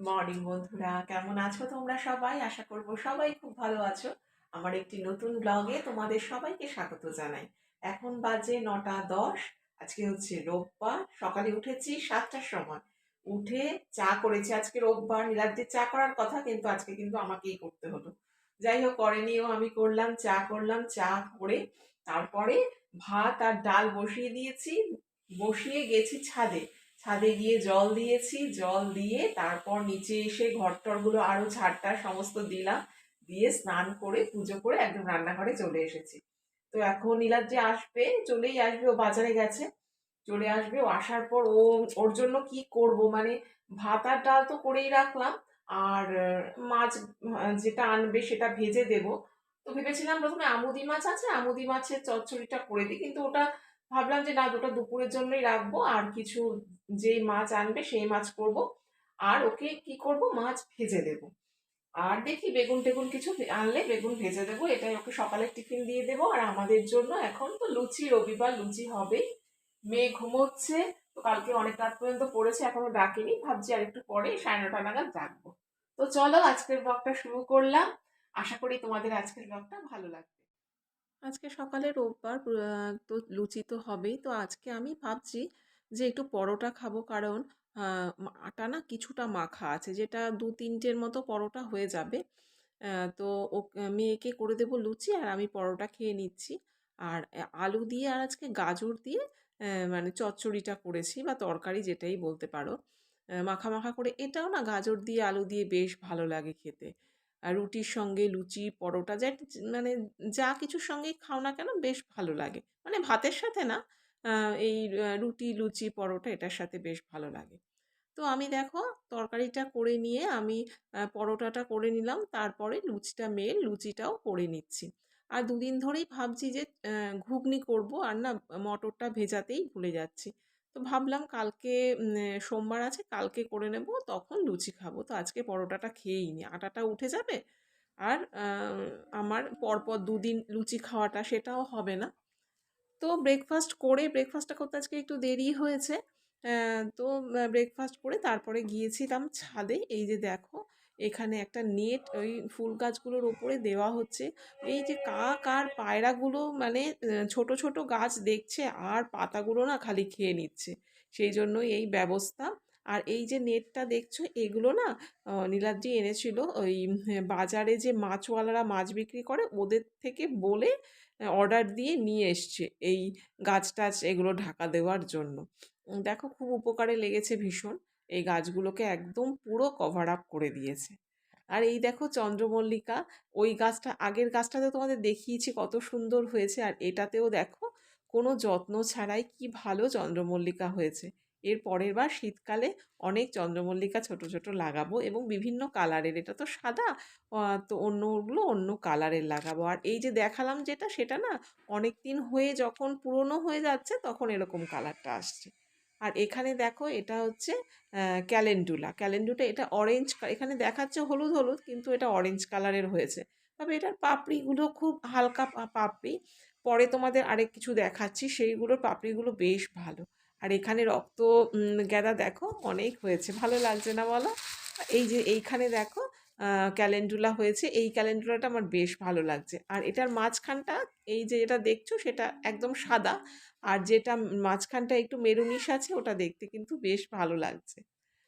Morning বন্ধুরা, কেমন আছো তোমরা সবাই? আশা করব সবাই খুব ভালো আছো। আমার একটি নতুন ব্লগে তোমাদের সবাইকে স্বাগত জানাই। এখন বাজে নটা দশ, আজকে হচ্ছে রোববার, সকালে উঠেছি সাতটার সময়। উঠে চা করেছি, আজকে রোববার, নীলাদ্রির চা করার কথা, কিন্তু আজকে কিন্তু আমাকেই করতে হলো। যাই হোক করেনিও আমি করলাম, চা করলাম, চা করে তারপরে ভাত আর ডাল বসিয়ে দিয়েছি, বসিয়ে গেছি ছাদে। ছাদে গিয়ে জল দিয়েছি, জল দিয়ে তারপর নিচে এসে ঘরটরগুলো আরও ঝাড়টা সমস্ত দিলাম, দিয়ে স্নান করে, পুজো করে একদম রান্নাঘরে চলে এসেছি। তো এখন নীলাদ্রি আসবে, চলেই আসবে, ও বাজারে গেছে। চলে আসবে, ও আসার পর ও, ওর জন্য কি করব? মানে ভাত আর ডাল তো করেই রাখলাম, আর মাছ যেটা আনবে সেটা ভেজে দেব। তো ভেবেছিলাম প্রথমে আমুদি মাছ আছে, আমুদি মাছের চচ্চড়িটা করে দিই, কিন্তু ওটা ভাবলাম যে না ওটা দুপুরের জন্যই রাখব, আর কিছু যেই মাছ আনবে সেই মাছ করব। আর ওকে কি করব? মাছ ভেজে দেব। আর দেখি বেগুন টেগুন কিছু আনলে বেগুন ভেজে দেবো। এটাই ওকে সকালে টিফিন দিয়ে দেবো। আর আমাদের জন্য এখন তো লুচি, রবিবার লুচি হবেই। মেয়ে ঘুমোচ্ছে, তো কালকে অনেক রাত পর্যন্ত পড়েছে, এখনও ডাকেনি। ভাবছি আর একটু পরে সাড়ে নটা নাগাদ ডাকবো। তো চলো, আজকের ব্লগটা শুরু করলাম। আশা করি তোমাদের আজকের ব্লগটা ভালো লাগবে। আজকে সকালে রোববার তো লুচি তো হবেই। তো আজকে আমি ভাবছি যে একটু পরোটা খাব কারণ আটা না কিছুটা মাখা আছে, যেটা দু তিনটের মতো পরোটা হয়ে যাবে। তো ও, মেয়েকে করে দেবো লুচি আর আমি পরোটা খেয়ে নিচ্ছি। আর আলু দিয়ে আর আজকে গাজর দিয়ে মানে চচ্চড়িটা করেছি বা তরকারি যেটাই বলতে পারো। মাখা মাখা করে, এটাও না গাজর দিয়ে, আলু দিয়ে বেশ ভালো লাগে খেতে। রুটির সঙ্গে লুচি, পরোটা, যা মানে যা কিছুর সঙ্গেই খাও না কেন বেশ ভালো লাগে। মানে ভাতের সাথে না এই রুটি, লুচি, পরোটা এটার সাথে বেশ ভালো লাগে। তো আমি দেখো তরকারিটা করে নিয়ে আমি পরোটাটা করে নিলাম, তারপরে লুচিটা মেয়ে লুচিটাও করে নিচ্ছি। আর দুদিন ধরেই ভাবছি যে ঘুগনি করব, আর না মটরটা ভেজাতেই ভুলে যাচ্ছি। তো ভাবলাম কালকে সোমবার আছে, কালকে করে নেব, তখন লুচি খাব। তো আজকে পরোটাটা খেয়েই নি। আটাটা উঠে যাবে আর আমার পরপর দুদিন লুচি খাওয়াটা সেটাও হবে না। তো ব্রেকফাস্ট করে ব্রেকফাস্টটা করতে আজকে একটু দেরি হয়েছে তো ব্রেকফাস্ট করে তারপরে গিয়েছিলাম ছাদে। এই যে দেখো এখানে একটা নেট ওই ফুল গাছগুলোর ওপরে দেওয়া হচ্ছে। এই যে কাক আর পায়রাগুলো মানে ছোট ছোট গাছ দেখছে, আর পাতাগুলো না খালি খেয়ে নিচ্ছে। সেই জন্যই এই ব্যবস্থা। আর এই যে নেটটা দেখছ, এগুলো না নীলাদ্রি এনেছিল ওই বাজারে যে মাছওয়ালারা মাছ বিক্রি করে, ওদের থেকে বলে অর্ডার দিয়ে নিয়ে এসছে এই গাছ টাছ এগুলো ঢাকা দেওয়ার জন্য। দেখো খুব উপকারে লেগেছে ভীষণ। এই গাছগুলোকে একদম পুরো কভার আপ করে দিয়েছে। আর এই দেখো চন্দ্রমল্লিকা, ওই গাছটা, আগের গাছটাতে তোমাদের দেখিয়েছি কত সুন্দর হয়েছে, আর এটাতেও দেখো কোনো যত্ন ছাড়াই কি ভালো চন্দ্রমল্লিকা হয়েছে। এর পরের বার শীতকালে অনেক চন্দ্রমল্লিকা ছোট ছোট লাগাবো এবং বিভিন্ন কালারের, এটা তো সাদা তো অন্যগুলো অন্য কালারের লাগাবো। আর এই যে দেখালাম যেটা, সেটা না অনেক দিন হয়ে যখন পুরনো হয়ে যাচ্ছে, তখন এরকম কালারটা আসছে। আর এখানে দেখো এটা হচ্ছে ক্যালেন্ডুলা। ক্যালেন্ডুটা এটা অরেঞ্জ এখানে দেখাচ্ছে হলুদ হলুদ কিন্তু এটা অরেঞ্জ কালারের হয়েছে। তবে এটার পাপড়িগুলো খুব হালকা পাপড়ি। পরে তোমাদের আরেক কিছু দেখাচ্ছি, সেইগুলোর পাপড়িগুলো বেশ ভালো। আর এখানে রক্ত গ্যাদা দেখো অনেক হয়েছে। ভালো লাগছে না বলো? এই যে এইখানে দেখো ক্যালেন্ডুলা হয়েছে। এই ক্যালেন্ডুলাটা আমার বেশ ভালো লাগছে। আর এটার মাঝখানটা, এই যে যেটা দেখছ, সেটা একদম সাদা। আর যেটা মাঝখানটা একটু মেরুনিশ আছে, ওটা দেখতে কিন্তু বেশ ভালো লাগছে।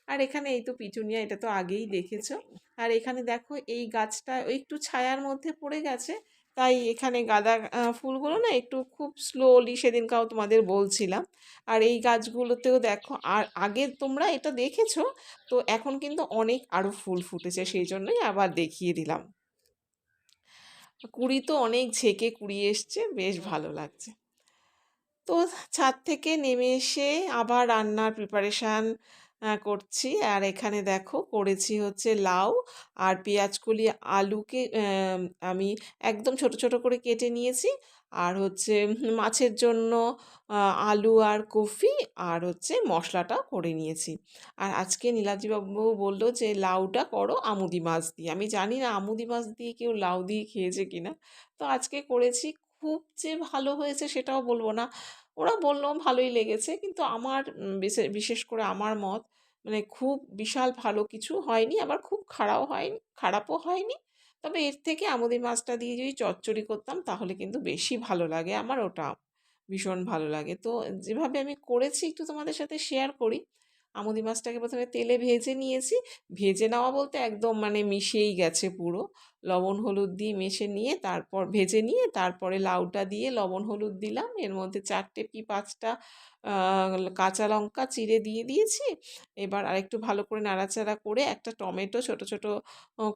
আর এখানে এই তো পিটুনিয়া এটা তো আগেই দেখেছ। আর এখানে দেখো এই গাছটা একটু ছায়ার মধ্যে পড়ে গেছে তাই এখানে গাঁদা ফুলগুলো না একটু খুব স্লোলি সেদিনকাও তোমাদের বলছিলাম। আর এই গাছগুলোতেও দেখো আর আগে তোমরা এটা দেখেছ তো এখন কিন্তু অনেক আরও ফুল ফুটেছে সেই জন্যই আবার দেখিয়ে দিলাম। কুড়ি তো অনেক ঝেঁকে কুড়ি এসছে বেশ ভালো লাগছে। তো ছাদ থেকে নেমে এসে আবার রান্নার প্রিপারেশান করছি। আর এখানে দেখো করেছি হচ্ছে লাউ আর পেঁয়াজকলি আলুকে আমি একদম ছোট ছোট করে কেটে নিয়েছি। আর হচ্ছে মাছের জন্য আলু আর কফি আর হচ্ছে মশলাটাও করে নিয়েছি। আর আজকে নীলাদ্রিবাবু বলল যে, লাউটা করো আমুদি মাছ দিয়ে। আমি জানি না আমুদি মাছ দিয়ে কেউ লাউ দিয়ে খেয়েছে কিনা। তো আজকে করেছি। খুব যে ভালো হয়েছে সেটাও বলব না। ওরা বলল, ভালোই লেগেছে। কিন্তু আমার বিশেষ করে আমার মত মানে খুব বিশাল ভালো কিছু হয়নি। আবার খুব খারাপও হয়নি খারাপও হয়নি। তবে এর থেকে আমুদি মাছটা দিয়ে যদি চচ্চড়ি করতাম, তাহলে কিন্তু বেশি ভালো লাগে। আমার ওটা ভীষণ ভালো লাগে। তো, যেভাবে আমি করেছি একটু তোমাদের সাথে শেয়ার করি আমুদি মাছটাকে প্রথমে তেলে ভেজে নিয়েছি। ভেজে নেওয়া বলতে একদম মানে মিশেই গেছে পুরো। লবণ, হলুদ দিয়ে মেশে নিয়ে তারপর ভেজে নিয়ে তারপরে লাউটা দিয়ে লবণ, হলুদ দিলাম। এর মধ্যে চারটে কি পাঁচটা কাঁচা লঙ্কা চিড়ে দিয়ে দিয়েছি। এবার আরেকটু ভালো করে নাড়াচাড়া করে একটা টমেটো ছোট ছোট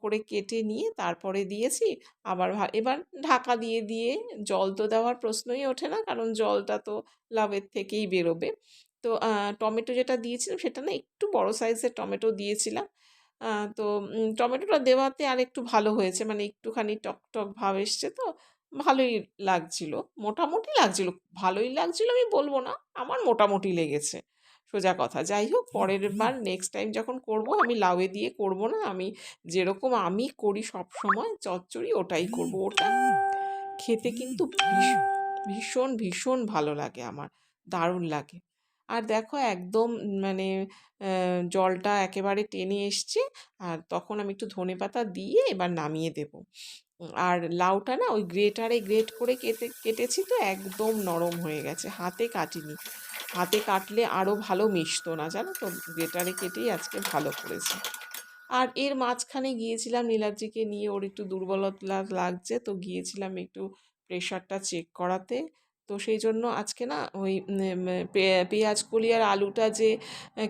করে কেটে নিয়ে তারপরে দিয়েছি। আবার এবার ঢাকা দিয়ে দিয়ে জল তো দেওয়ার প্রশ্নই ওঠে না, কারণ জলটা তো লাভের থেকেই বেরোবে। তো টমেটো যেটা দিয়েছিলাম সেটা না একটু বড় সাইজের টমেটো দিয়েছিলাম। তো টমেটোটা দেওয়াতে আর একটু ভালো হয়েছে। মানে একটুখানি টক টক ভাব এসছে তো ভালোই লাগছিল। মোটামুটি লাগছিল। ভালোই লাগছিল আমি বলব না আমার মোটামুটি লেগেছে। সোজা কথা। যাই হোক পরের বার নেক্সট টাইম যখন করব আমি লাউয়ে দিয়ে করব না আমি যেরকম আমি করি সব সময় চচ্চড়ি ওটাই করব। ওটা খেতে কিন্তু ভীষণ ভীষণ ভালো লাগে আমার। দারুণ লাগে। আর দেখো একদম মানে জলটা একেবারে টেনে এসছে, আর তখন আমি একটু ধনে পাতা দিয়ে এবার নামিয়ে দেব। আর লাউটা না ওই গ্রেটারে গ্রেট করে কেটে, কেটেছি তো একদম নরম হয়ে গেছে, হাতে কাটিনি। হাতে কাটলে আরও ভালো মিশতো না, জানো তো? গ্রেটারে কেটেই আজকে ভালো করেছি। আর এর মাঝখানে গিয়েছিলাম নীলাদ্রিকে নিয়ে, ওর একটু দুর্বলতা লাগছে, তো গিয়েছিলাম একটু প্রেশারটা চেক করাতে। তো সেই জন্য আজকে না ওই পেঁয়াজ কলি আর আলুটা যে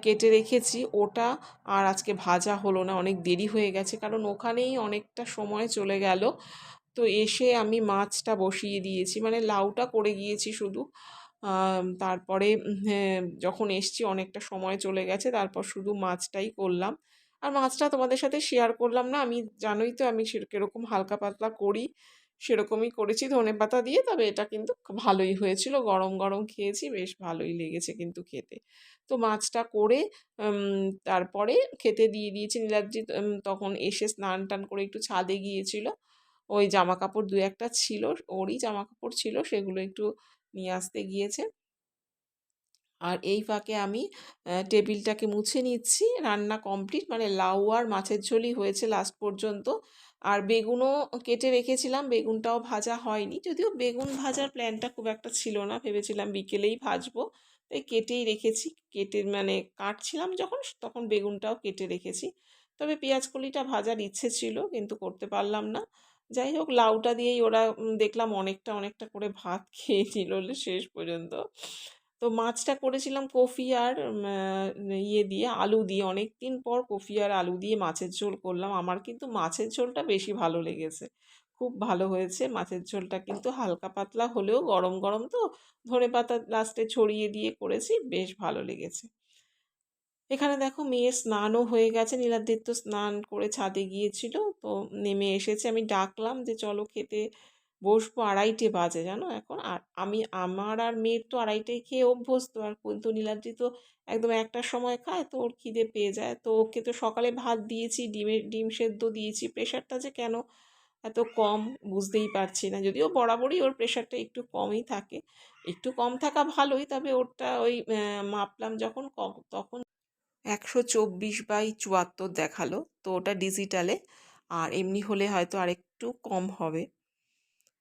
কেটে রেখেছি ওটা আর আজকে ভাজা হলো না, অনেক দেরি হয়ে গেছে কারণ ওখানেই অনেকটা সময় চলে গেল। তো এসে আমি মাছটা বসিয়ে দিয়েছি মানে লাউটা করে গিয়েছি শুধু। তারপরে যখন এসছি অনেকটা সময় চলে গেছে, তারপর শুধু মাছটাই করলাম। আর মাছটা তোমাদের সাথে শেয়ার করলাম না, আমি জানোই তো আমি সেরকম হালকা পাতলা করি। সেরকমই করেছি ধনে পাতা দিয়ে। তবে এটা কিন্তু ভালোই হয়েছিল। গরম গরম খেয়েছি, বেশ ভালোই লেগেছে কিন্তু খেতে। তো মাছটা করে তারপরে খেতে দিয়ে দিয়েছি। নীলাদ্রি তখন এসে স্নান টান করে একটু ছাদে গিয়েছিল। ওই জামা কাপড় দু একটা ছিল, ওরই জামা কাপড় ছিল, সেগুলো একটু নিয়ে আসতে গিয়েছে। আর এই ফাঁকে আমি টেবিলটাকে মুছে নিচ্ছি। রান্না কমপ্লিট মানে লাউ আর মাছের ঝোলই হয়েছে লাস্ট পর্যন্ত। আর বেগুনও কেটে রেখেছিলাম, বেগুনটাও ভাজা হয়নি। যদিও বেগুন ভাজার প্ল্যানটা খুব একটা ছিল না, ভেবেছিলাম বিকেলেই ভাজবো। তাই কেটেই রেখেছি, কেটে মানে কাটছিলাম যখন, তখন বেগুনটাও কেটে রেখেছি। তবে পেঁয়াজ কলিটা ভাজার ইচ্ছে ছিল, কিন্তু করতে পারলাম না। যাই হোক, লাউটা দিয়েই ওরা দেখলাম অনেকটা অনেকটা করে ভাত খেয়ে নিল শেষ পর্যন্ত। তো মাছটা করেছিলাম কফি আর ইয়ে দিয়ে, আলু দিয়ে। অনেক দিন পর কফি আর আলু দিয়ে মাছের ঝোল করলাম। আমার কিন্তু মাছের ঝোলটা বেশি ভালো লেগেছে। খুব ভালো হয়েছে। মাছের ঝোলটা কিন্তু হালকা পাতলা হলেও গরম গরম তো ধনে পাতা লাস্টে ছড়িয়ে দিয়ে করেছি, বেশ ভালো লেগেছে। এখানে দেখো মেয়ে স্নানও হয়ে গেছে। নীলাদ্রির তো স্নান করে ছাদে গিয়েছিল। তো নেমে এসেছে। আমি ডাকলাম যে, চলো খেতে বসবো আড়াইটে বাজে, জানো? এখন আর আমি, আমার আর মেয়ের তো আড়াইটায় খেয়ে অভ্যস্ত। আর কিন্তু, নীলাদ্রি তো একদম একটার সময় খায়, তো ওর খিদে পেয়ে যায়। তো ওকে তো সকালে ভাত দিয়েছি ডিমের ডিম সেদ্ধ দিয়েছি। প্রেশারটা যে কেন এত কম বুঝতেই পারছি না। যদিও বরাবরই ওর প্রেশারটা একটু কমই থাকে। একটু কম থাকা ভালোই, তবে ওরটা ওই মাপলাম যখন তখন একশো চব্বিশ বাই চুয়াত্তর দেখাল। তো ওটা ডিজিটালে। আর এমনি হলে হয়তো আরেকটু কম হবে।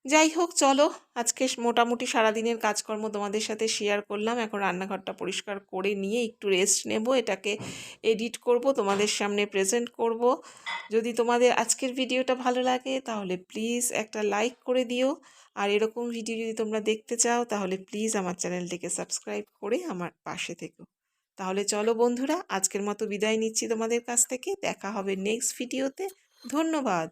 যাই হোক, চলো। আজকে মোটামুটি সারাদিনের কাজকর্ম তোমাদের সাথে শেয়ার করলাম। এখন রান্নাঘরটা পরিষ্কার করে নিয়ে একটু রেস্ট নেব। এটাকে এডিট করব, তোমাদের সামনে প্রেজেন্ট করব। যদি তোমাদের আজকের ভিডিওটা ভালো লাগে, তাহলে প্লিজ একটা লাইক করে দিও। আর এরকম ভিডিও যদি তোমরা দেখতে চাও, তাহলে প্লিজ আমার চ্যানেলটিকে সাবস্ক্রাইব করে আমার পাশে থেকো। তাহলে চলো বন্ধুরা, আজকের মতো বিদায় নিচ্ছি তোমাদের কাছ থেকে। দেখা হবে নেক্সট ভিডিওতে ধন্যবাদ।